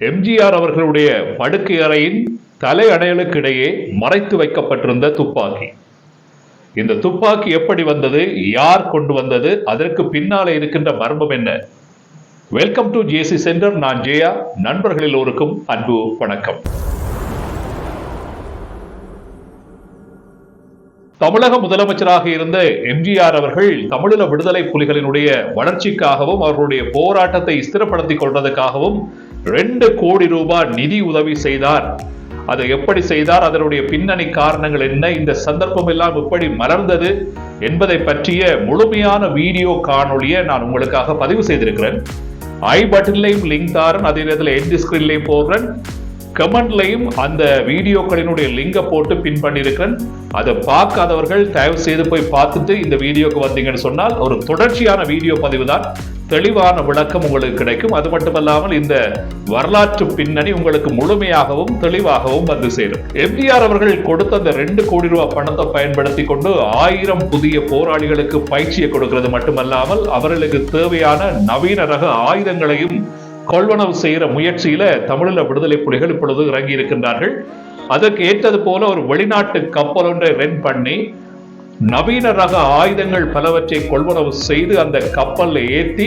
எம்ஜிஆர் அவர்களுடைய படுக்கை அறையின் தலையடையலுக்கு இடையே மறைத்து வைக்கப்பட்டிருந்த துப்பாக்கி. இந்த துப்பாக்கி எப்படி வந்தது யார் கொண்டு வந்தது அதற்கு பின்னாலே இருக்கின்ற மர்மம் என்ன? வெல்கம் டு ஜேசி சென்டர் நான் ஜெயா. நண்பர்கள் எல்லோருக்கும் அன்பு வணக்கம். தமிழக முதலமைச்சராக இருந்த எம்ஜிஆர் அவர்கள் தமிழீழ விடுதலை புலிகளினுடைய வளர்ச்சிக்காகவும் அவர்களுடைய போராட்டத்தை ஸ்திரப்படுத்திக் கொள்வதற்காகவும் ரெண்டு கோடி ரூபாய் நிதி உதவி செய்தார். அதை எப்படி செய்தார்? அதனுடைய பின்னணி காரணங்கள் என்ன? இந்த சந்தர்ப்பம் எல்லாம் எப்படி மலர்ந்தது என்பதை பற்றிய முழுமையான வீடியோ காணொளியை நான் உங்களுக்காக பதிவு செய்திருக்கிறேன். ஐ பட்டன்லையும் லிங்க் தாரன் அதே நேரத்தில் எண்ட் ஸ்கிரீன்லையும் போடுறேன். கமெண்ட்லையும் அந்த வீடியோக்களினுடைய லிங்கை போட்டு பின் பண்ணியிருக்கிறேன். அதை பார்க்காதவர்கள் தயவு செய்து போய் பார்த்துட்டு இந்த வீடியோக்கு வந்தீங்கன்னு சொன்னால் ஒரு தொடர்ச்சியான வீடியோ பதிவு தான் தெளிவான விளக்கம் உங்களுக்கு கிடைக்கும். அது மட்டுமல்லாமல் இந்த வரலாற்று பின்னணி உங்களுக்கு முழுமையாகவும் தெளிவாகவும் வந்து சேரும். எம்ஜிஆர் அவர்கள் கொடுத்த அந்த ரெண்டு கோடி ரூபாய் பணத்தை பயன்படுத்தி கொண்டு ஆயிரம் புதிய போராளிகளுக்கு பயிற்சியை கொடுக்கிறது மட்டுமல்லாமல் அவர்களுக்கு தேவையான நவீன ரக ஆயுதங்களையும் கொள்வனவு செய்கிற முயற்சியில தமிழில் விடுதலை புலிகள் இப்பொழுது இறங்கி இருக்கின்றார்கள் அதற்கு ஏற்றது போல ஒரு வெளிநாட்டு கப்பல் ஒன்றை ரென் பண்ணி நவீன ரக ஆயுதங்கள் பலவற்றை கொள்வனவு செய்து அந்த கப்பலில் ஏற்றி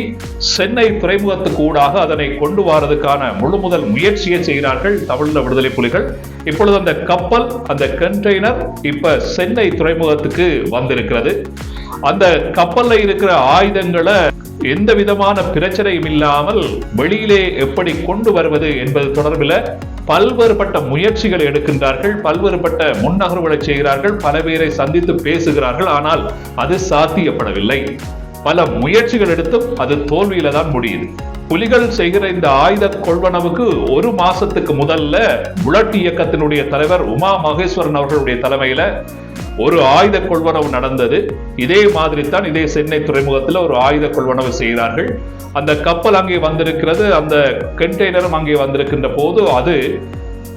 சென்னை துறைமுகத்துக்கு ஊடாக அதனை கொண்டு வரதுக்கான முழு முதல் முயற்சியை செய்கிறார்கள் தமிழீழ விடுதலை புலிகள். இப்பொழுது அந்த கப்பல் அந்த கண்டெய்னர் இப்ப சென்னை துறைமுகத்துக்கு வந்திருக்கிறது. அந்த கப்பல்ல இருக்கிற ஆயுதங்களை எந்த விதமான பிரச்சனையும் இல்லாமல் வெளியிலே எப்படி கொண்டு வருவது என்பது தொடர்பில் பல்வேறுபட்ட முயற்சிகளை எடுக்கின்றார்கள். பல்வேறுபட்ட முன்னகர்வுகளை செய்கிறார்கள். பல பேரை சந்தித்து பேசுகிறார்கள். ஆனால் அது சாத்தியப்படவில்லை. பல முயற்சிகள் எடுத்தும் அது தோல்வியில தான் முடியுது. புலிகள் செய்கிற இந்த ஆயுத கொள்வனவுக்கு ஒரு மாசத்துக்கு முதல்ல புலட் இயக்கத்தினுடைய தலைவர் உமா மகேஸ்வரன் அவர்களுடைய தலைமையில ஒரு ஆயுத கொள்வனவு நடந்தது. இதே மாதிரி தான் இதே சென்னை துறைமுகத்தில் ஒரு ஆயுத கொள்வனவு செய்கிறார்கள். அந்த கப்பல் அங்கே வந்திருக்கிறது அந்த கண்டெய்னரும் அங்கே வந்திருக்கின்ற போது அது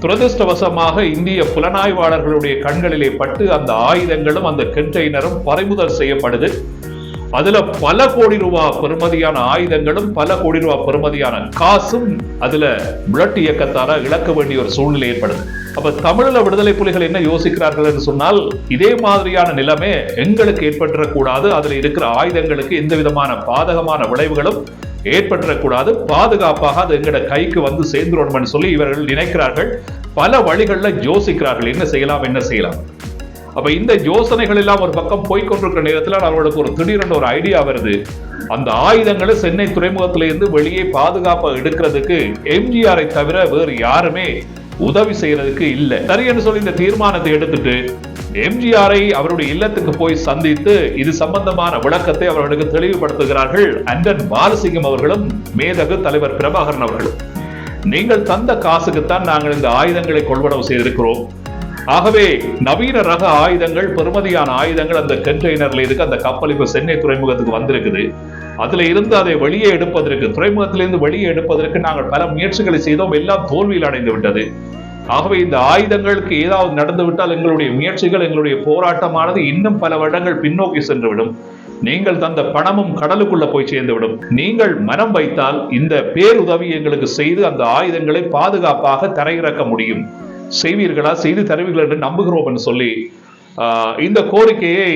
துரதிருஷ்டவசமாக இந்திய புலனாய்வாளர்களுடைய கண்களிலே பட்டு அந்த ஆயுதங்களும் அந்த கண்டெய்னரும் பறிமுதல் செய்யப்படுது. அதுல பல கோடி ரூபாய் பெறுமதியான ஆயுதங்களும் பல கோடி ரூபாய் பெறுமதியான காசும் அதுல புலட் இயக்கத்தால இழக்க வேண்டிய ஒரு சூழ்நிலை ஏற்படுது. அப்ப தமிழில் விடுதலை புலிகள் என்ன யோசிக்கிறார்கள் என்று சொன்னால் இதே மாதிரியான நிலைமை எங்களுக்கு ஏற்பட்டுறக்கூடாது. அதுல இருக்கிற ஆயுதங்களுக்கு எந்த விதமான பாதகமான விளைவுகளும் ஏற்பட்டுறக்கூடாது. பாதுகாப்பாக அது எங்களோட கைக்கு வந்து சேர்ந்துடணும்னு சொல்லி இவர்கள் நினைக்கிறார்கள். பல வழிகளில் யோசிக்கிறார்கள். என்ன செய்யலாம் என்ன செய்யலாம்? அப்ப இந்த யோசனைகள் எல்லாம் ஒரு பக்கம் போய்கொண்டிருக்கிற நேரத்தில் அவர்களுக்கு ஒரு திடீரென ஒரு ஐடியா வருது. அந்த ஆயுதங்களை சென்னை துறைமுகத்திலிருந்து வெளியே பாதுகாப்பா எடுக்கிறதுக்கு எம்ஜிஆரை தவிர வேறு யாருமே உதவி செய்யறதுக்கு இல்லை. சரி என்று சொல்லி இந்த தீர்மானத்தை எடுத்துட்டு எம்ஜிஆரை அவருடைய இல்லத்துக்கு போய் சந்தித்து இது சம்பந்தமான விளக்கத்தை அவர்களுக்கு தெளிவுபடுத்துகிறார்கள். அண்டன் பாலசிங்கம் அவர்களும் மேதகு தலைவர் பிரபாகரன் அவர்களும். நீங்கள் தந்த காசுக்குத்தான் நாங்கள் இந்த ஆயுதங்களை கொள்வனவு செய்திருக்கிறோம். ஆகவே நவீன ரக ஆயுதங்கள் பெருமதியான ஆயுதங்கள் அந்த கண்டெய்னர்ல இருக்கு. அந்த கப்பல் இப்ப சென்னை துறைமுகத்துக்கு வந்திருக்குது. அதுல இருந்து அதை வெளியே எடுப்பதற்கு துறைமுகத்திலிருந்து வெளியே எடுப்பதற்கு நாங்கள் பல முயற்சிகளை செய்தோம். எல்லாம் தோல்வியில் அடைந்து விட்டது. ஆகவே இந்த ஆயுதங்களுக்கு ஏதாவது நடந்து விட்டால் எங்களுடைய முயற்சிகள் எங்களுடைய போராட்டமானது இன்னும் பல வருடங்கள் பின்னோக்கி சென்றுவிடும். நீங்கள் தந்த பணமும் கடலுக்குள்ள போய் சேர்ந்துவிடும். நீங்கள் மனம் வைத்தால் இந்த பேருதவி எங்களுக்கு செய்து அந்த ஆயுதங்களை பாதுகாப்பாக தரையிறக்க முடியும். செய்வீர்களா? செய்து தருவீர்கள் என்று நம்புகிறோம் என்று சொல்லி இந்த கோரிக்கையை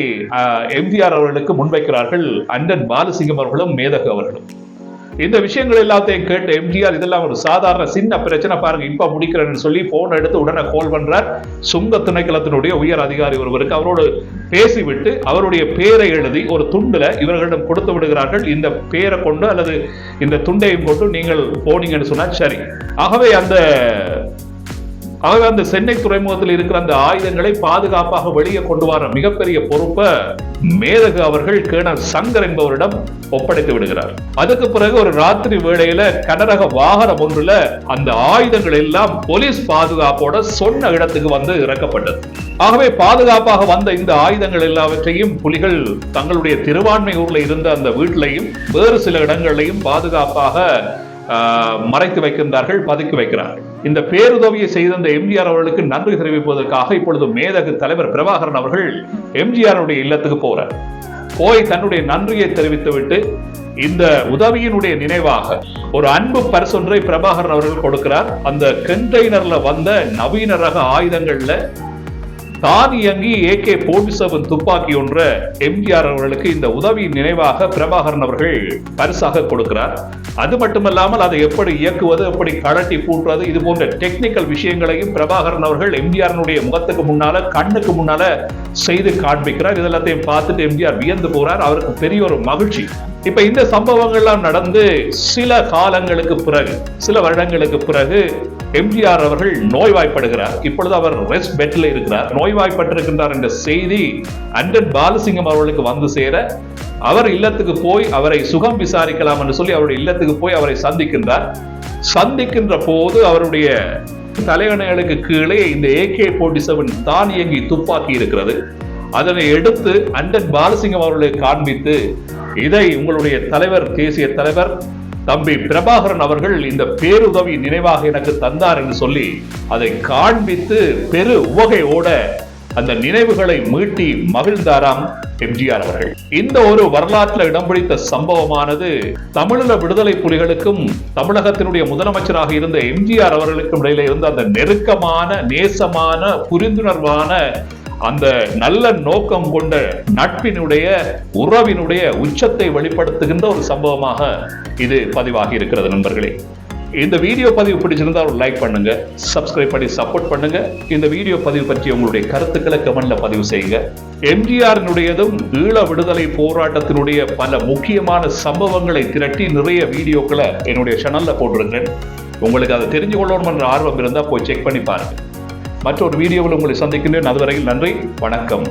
எம்ஜிஆர் அவர்களுக்கு முன்வைக்கிறார்கள் அண்டன் பாலசிங்கம் அவர்களும் மேதகு அவர்களும். இந்த விஷயங்கள் எல்லாத்தையும் கேட்டு எம்ஜிஆர் இதெல்லாம் ஒரு சாதாரண சின்ன பிரச்சனை பாருங்க இப்ப முடிக்கிறேன்னு சொல்லி போன் எடுத்து உடனே கால் பண்றார். சுங்க திணைக்களத்தினுடைய உயர் அதிகாரி ஒருவருக்கு அவரோடு பேசிவிட்டு அவருடைய பேரை எழுதி ஒரு துண்டுல இவர்களிடம் கொடுத்து விடுகிறார்கள். இந்த பேரை கொண்டு அல்லது இந்த துண்டையும் கொண்டு நீங்கள் போனீங்கன்னு சொன்னா சரி. ஆகவே அந்த ஆகவே அந்த சென்னை துறைமுகத்தில் இருக்கிற அந்த ஆயுதங்களை பாதுகாப்பாக வெளியே கொண்டு வர மிகப்பெரிய பொறுப்பை மேதகு அவர்கள் கேணர் சங்கர் என்பவரிடம் ஒப்படைத்து விடுகிறார். அதுக்கு பிறகு ஒரு ராத்திரி வேளையில கனரக வாகனம் ஒன்றுல அந்த ஆயுதங்கள் எல்லாம் போலீஸ் பாதுகாப்போட சொன்ன இடத்துக்கு வந்து இறக்கப்பட்டது. ஆகவே பாதுகாப்பாக வந்த இந்த ஆயுதங்கள் எல்லாவற்றையும் புலிகள் தங்களுடைய திருவான்மை ஊர்ல இருந்த அந்த வீட்டிலையும் வேறு சில இடங்களையும் பாதுகாப்பாக மறைத்து வைக்கின்றார்கள் பதுக்கி வைக்கிறார்கள். இந்த பேருதவியை செய்த இந்த எம்ஜிஆர் அவர்களுக்கு நன்றி தெரிவிப்பதற்காக இப்பொழுது மேதகு தலைவர் பிரபாகரன் அவர்கள் எம்ஜிஆருடைய இல்லத்துக்கு போறார். போய் தன்னுடைய நன்றியை தெரிவித்துவிட்டு இந்த உதவியினுடைய நினைவாக ஒரு அன்பு பரிசொன்றை பிரபாகரன் அவர்கள் கொடுக்கிறார். அந்த கண்டெய்னர்ல வந்த நவீன ரக ஆயுதங்கள்ல தானியங்கி ஏ போர்ட்டி செவன் துப்பாக்கி ஒன்ற எம்ஜிஆர் அவர்களுக்கு இந்த உதவியின் நினைவாக பிரபாகரன் அவர்கள் பரிசாக கொடுக்கிறார். அது மட்டுமல்லாமல் அதை எப்படி இயக்குவது எப்படி கழட்டி பூட்டுவது இது போன்ற டெக்னிக்கல் விஷயங்களையும் பிரபாகரன் அவர்கள் எம்ஜிஆரினுடைய முகத்துக்கு முன்னால கண்ணுக்கு முன்னால செய்து காண்பிக்கிறார். இதெல்லாத்தையும் பார்த்துட்டு எம்ஜிஆர் வியந்து போறார். அவருக்கு பெரிய ஒரு மகிழ்ச்சி. இப்ப இந்த சம்பவங்கள்லாம் நடந்து சில காலங்களுக்கு பிறகு சில வருடங்களுக்கு பிறகு எம்ஜிஆர் அவர்கள் நோய்வாய்ப்படுகிறார். இப்பொழுது அவர் ரெஸ்ட் பெட்ல இருக்கிறார். நோய்வாய்ப்பட்டிருக்கின்றார் என்ற செய்தி அண்டன் பாலசிங்கம் அவர்களுக்கு வந்து சேர அவர் இல்லத்துக்கு போய் அவரை சுகம் விசாரிக்கலாம் என்று சொல்லி அவருடைய இல்லத்துக்கு போய் அவரை சந்திக்கின்றார். சந்திக்கின்ற போது அவருடைய தலையணைகளுக்கு கீழே இந்த ஏகே போர்ட்டி செவன் தானியங்கி துப்பாக்கி இருக்கிறது. அதனை எடுத்து அண்டன் பாலசிங்கம் அவர்களை காண்பித்து இதை உங்களுடைய தலைவர் தேசிய தலைவர் தம்பி பிரபாகரன் அவர்கள் இந்த பேருதவி நினைவாக எனக்கு தந்தார் என்று சொல்லி அதை காண்பித்து பெரு உவகையோட அந்த நினைவுகளை மீட்டி மகிழ்ந்தாராம் எம்ஜிஆர் அவர்கள். இந்த ஒரு வரலாற்றில் இடம் பிடித்த சம்பவமானது தமிழீழ விடுதலை புலிகளுக்கும் தமிழகத்தினுடைய முதலமைச்சராக இருந்த எம்ஜிஆர் அவர்களுக்கும் இடையில இருந்த அந்த நெருக்கமான நேசமான புரிந்துணர்வான அந்த நல்ல நோக்கம் கொண்ட நட்பினுடைய உறவினுடைய உச்சத்தை வெளிப்படுத்துகின்ற ஒரு சம்பவமாக இது பதிவாகி இருக்கிறது நண்பர்களே. இந்த வீடியோ பதிவு பிடிச்சிருந்தால் ஒரு லைக் பண்ணுங்க சப்ஸ்கிரைப் பண்ணி சப்போர்ட் பண்ணுங்க. இந்த வீடியோ பதிவு பற்றி உங்களுடைய கருத்துக்களை கமெண்ட்ல பதிவு செய்யுங்க. எம்ஜிஆரினுடையதும் ஈழ விடுதலை போராட்டத்தினுடைய பல முக்கியமான சம்பவங்களை திரட்டி நிறைய வீடியோக்களை என்னுடைய சேனல்ல போட்டிருக்கிறேன். உங்களுக்கு அதை தெரிஞ்சு கொள்ளணும் என்ற ஆர்வம் இருந்தால் போய் செக் பண்ணி பாருங்க. மற்றொரு வீடியோவில் உங்களை சந்திக்கின்றேன். அதுவரையில் நன்றி வணக்கம்.